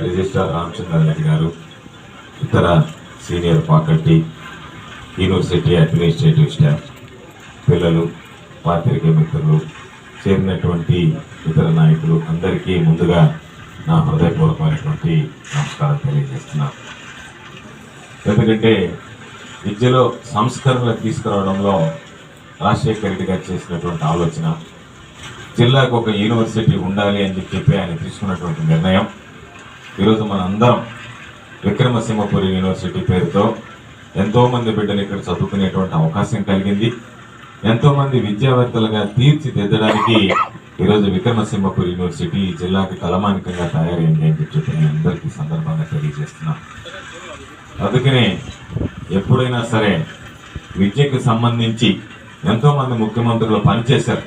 Registrar Ramachandra Reddy గారు ఇతర senior faculty university administrative staff పిల్లలు పాత్రిక మిత్రులు చేరినటువంటి ఇతర నాయకులు అందరికీ ముందుగా నా హృదయపూర్వకమైనటువంటి నమస్కారం తెలియజేస్తున్నాను ఎందుకంటే విద్యలో సంస్కరణలు తీసుకురావడంలో రాజశేఖర రెడ్డి గారు చేసినటువంటి ఆలోచన జిల్లాకు ఒక యూనివర్సిటీ ఉండాలి అని చెప్పి ఆయన తీసుకున్నటువంటి నిర్ణయం. ఈరోజు మన అందరం విక్రమసింహపురి యూనివర్సిటీ పేరుతో ఎంతోమంది బిడ్డలు ఇక్కడ చదువుకునేటువంటి అవకాశం కలిగింది. ఎంతోమంది విద్యావేత్తలుగా తీర్చిదిద్దడానికి ఈరోజు విక్రమసింహపురి యూనివర్సిటీ జిల్లాకు జిల్లాకి తలమానికంగా తయారైంది అని చెప్పి నేను అందరికీ సందర్భంగా తెలియజేస్తున్నాను. అందుకనే ఎప్పుడైనా సరే విద్యకు సంబంధించి ఎంతోమంది ముఖ్యమంత్రులు పనిచేశారు.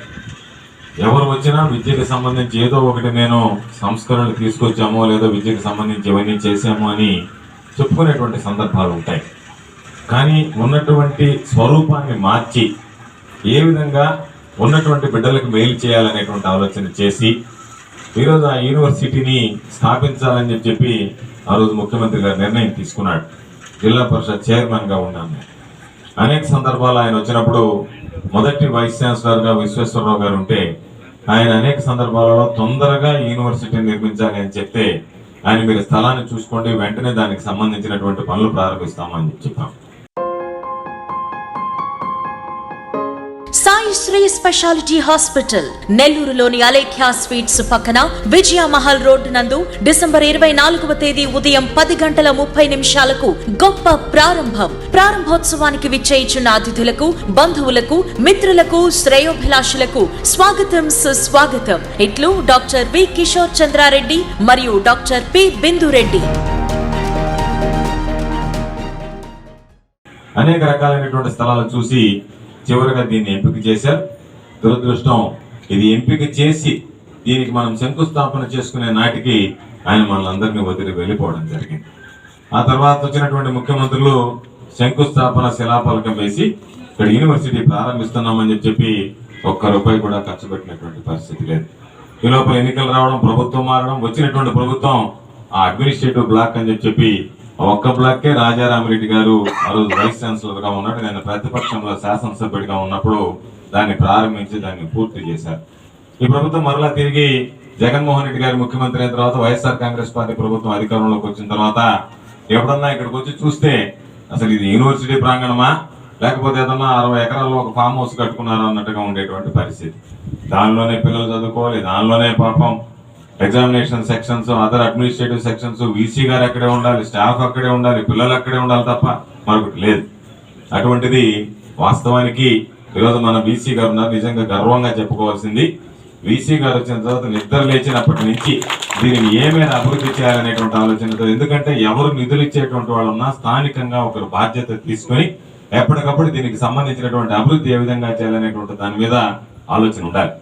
ఎవరు వచ్చినా విద్యకు సంబంధించి ఏదో ఒకటి నేను సంస్కరణలు తీసుకొచ్చామో లేదో విద్యకు సంబంధించి ఇవన్నీ చేశామో అని చెప్పుకునేటువంటి సందర్భాలు ఉంటాయి. కానీ ఉన్నటువంటి స్వరూపాన్ని మార్చి ఏ విధంగా ఉన్నటువంటి బిడ్డలకు మేలు చేయాలనేటువంటి ఆలోచన చేసి ఈరోజు ఆ యూనివర్సిటీని స్థాపించాలని చెప్పి చెప్పి ఆ రోజు ముఖ్యమంత్రి గారు నిర్ణయం తీసుకున్నాడు. జిల్లా పరిషత్ చైర్మన్గా ఉన్నాను. అనేక సందర్భాలు ఆయన వచ్చినప్పుడు మొదటి వైస్ ఛాన్సలర్గా విశ్వేశ్వరరావు గారు ఉంటే ఆయన అనేక సందర్భాలలో తొందరగా యూనివర్సిటీ నిర్మించాలి అని చెప్తే ఆయన మీరు స్థలాన్ని చూసుకోండి వెంటనే దానికి సంబంధించినటువంటి పనులు ప్రారంభిస్తామని చెప్పాం. సాయి శ్రీ స్పెషాలిటీ హాస్పిటల్ నెల్లూరులోని అలేఖ్యా స్వీట్స్ పక్కన విజయ మహల్ రోడ్డు నందు డిసెంబర్ ఇరవై నాలుగవ తేదీ ఉదయం పది గంటల ముప్పై నిమిషాలకు గొప్ప ప్రారంభం. ప్రారంభోత్సవానికి విచ్చేయిచున్న అతిథులకు బంధువులకు మిత్రులకు శ్రేయోభిలాషులకు స్వాగతం సుస్వాగతం. ఇట్లు డాక్టర్ వి కిషోర్ చంద్రారెడ్డి మరియు డాక్టర్ పి బిందురెడ్డి. అనేక రకాలైనటువంటి స్థలాలు చూసి చివరిగా దీన్ని ఎంపిక చేశారు. దురదృష్టం ఇది ఎంపిక చేసి దీనికి మనం శంకుస్థాపన చేసుకునే నాటికి ఆయన మనందరినీ వదిలి వెళ్ళిపోవడం జరిగింది. ఆ తర్వాత వచ్చినటువంటి ముఖ్యమంత్రులు శంకుస్థాపన శిలాపలకం వేసి ఇక్కడ యూనివర్సిటీ ప్రారంభిస్తున్నామని చెప్పి చెప్పి ఒక్క రూపాయి కూడా ఖర్చు పెట్టినటువంటి పరిస్థితి లేదు. ఈ లోపల ఎన్నికలు రావడం ప్రభుత్వం మారడం వచ్చినటువంటి ప్రభుత్వం ఆ అడ్మినిస్ట్రేటివ్ బ్లాక్ అని చెప్పి చెప్పి ఒక్క బ్లాక్కే రాజారామరెడ్డి గారు ఆ రోజు వైస్ ఛాన్సలర్గా ఉన్నాడు. నేను ప్రతిపక్షంలో శాసనసభ్యుడిగా ఉన్నప్పుడు దాన్ని ప్రారంభించి దాన్ని పూర్తి చేశారు. ఈ ప్రభుత్వం మరలా తిరిగి జగన్మోహన్ రెడ్డి గారు ముఖ్యమంత్రి అయిన తర్వాత వైఎస్ఆర్ కాంగ్రెస్ పార్టీ ప్రభుత్వం అధికారంలోకి వచ్చిన తర్వాత ఎప్పుడన్నా ఇక్కడికి వచ్చి చూస్తే అసలు ఇది యూనివర్సిటీ ప్రాంగణమా? లేకపోతే ఏదన్నా అరవై ఎకరాల్లో ఒక ఫామ్ హౌస్ కట్టుకున్నారా అన్నట్టుగా ఉండేటువంటి పరిస్థితి. దానిలోనే పిల్లలు చదువుకోవాలి దానిలోనే పాపం examination sections other administrative sections VC garu అక్కడే ఉండాలి స్టాఫ్ అక్కడే ఉండాలి పిల్లలు అక్కడే ఉండాలి తప్ప మరొకటి లేదు. అటువంటిది వాస్తవానికి ఈరోజు మన బీసీ గారు ఉన్నారు నిజంగా గర్వంగా చెప్పుకోవాల్సింది. వీసీ గారు వచ్చిన తర్వాత నిద్ర లేచినప్పటి నుంచి దీనిని ఏమైనా అభివృద్ధి చేయాలనేటువంటి ఆలోచనతో ఎందుకంటే ఎవరు నిధులు ఇచ్చేటువంటి వాళ్ళు ఉన్నా స్థానికంగా ఒకరు బాధ్యత తీసుకొని ఎప్పటికప్పుడు దీనికి సంబంధించినటువంటి అభివృద్ధి ఏ విధంగా చేయాలనేటువంటి దాని మీద ఆలోచన ఉండాలి.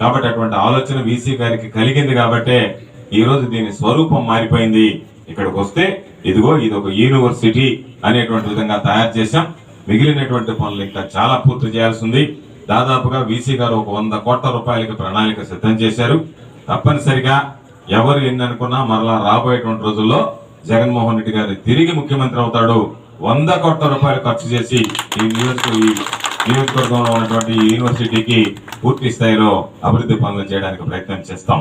కాబట్టి అటువంటి ఆలోచన వీసీ గారికి కలిగింది కాబట్టే ఈరోజు దీని స్వరూపం మారిపోయింది. ఇక్కడికి వస్తే ఇదిగో ఇది ఒక యూనివర్సిటీ అనేటువంటి విధంగా తయారు చేశాం. మిగిలినటువంటి పనులు ఇంకా చాలా పూర్తి చేయాల్సి ఉంది దాదాపుగా వీసీ గారు ఒక వంద కోట్ల రూపాయలకి ప్రణాళిక సిద్ధం చేశారు. తప్పనిసరిగా ఎవరు ఎన్ననుకున్నా మరలా రాబోయేటువంటి రోజుల్లో జగన్మోహన్ రెడ్డి గారు తిరిగి ముఖ్యమంత్రి అవుతాడు. వంద కోట్ల రూపాయలు ఖర్చు చేసి ఈ నియోజక నియోజకవర్గంలో ఉన్నటువంటి యూనివర్సిటీకి పూర్తి స్థాయిలో అభివృద్ధి పనులు చేయడానికి ప్రయత్నం చేస్తాం.